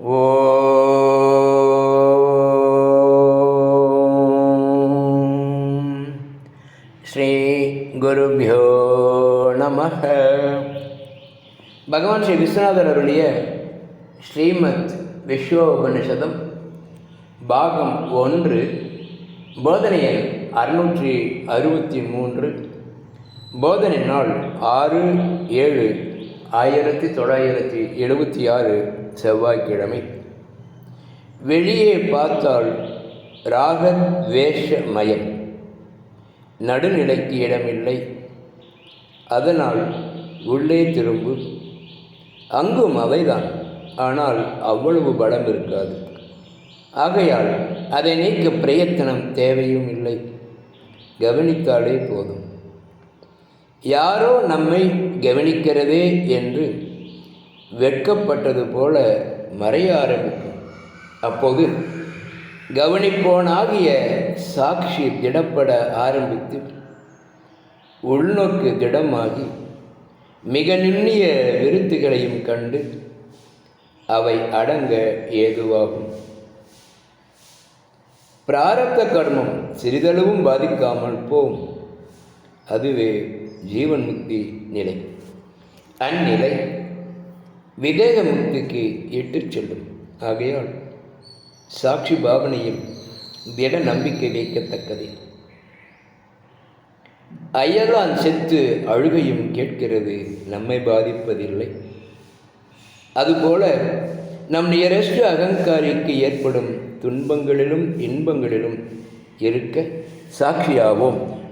ஓம் ஸ்ரீ குருபியோ நம பகவான் ஸ்ரீ விஸ்வநாதர் அருளிய ஸ்ரீமத் விஸ்வோபனிஷதம் பாகம் ஒன்று போதனை எண் அறுநூற்றி அறுபத்தி மூன்று போதனை நாள் ஆறு ஏழு ஆயிரத்தி தொள்ளாயிரத்தி எழுபத்தி ஆறு செவ்வாய்க்கிழமை. வெளியே பார்த்தால் ராகத் வேஷமயம். நடுநிலைக்கு இடமில்லை. அதனால் உள்ளே திரும்பு. அங்கும் அவைதான். ஆனால் அவ்வளவு பலம் இருக்காது. ஆகையால் அதை நீக்க பிரயத்தனம் தேவையும் இல்லை. கவனித்தாலே போதும். யாரோ நம்மை கவனிக்கிறதே என்று வெட்கப்பட்டது போல மறைய ஆரம்பிக்கும். அப்போது கவனிப்போனாகிய சாட்சி திடப்பட ஆரம்பித்து உள்நோக்கு திடமாகி மிக நுண்ணிய விருத்துகளையும் கண்டு அவை அடங்க ஏதுவாகும். பிராரத்த கர்மம் சிறிதளவும் பாதிக்காமல் போம். அதுவே ஜீவன் முக்தி நிலை. அந்நிலை விதேக முக்திக்கு இட்டுச் செல்லும். ஆகையால் சாட்சி பாவனையில் திட நம்பிக்கை வைக்கத்தக்கது. அயலான் செத்து அழுகையும் கேட்கிறது நம்மை பாதிப்பதில்லை. அதுபோல நம் நியரஸ்ட் அகங்காரிக்கு ஏற்படும் துன்பங்களிலும் இன்பங்களிலும் இருக்க சாட்சியாவோம்.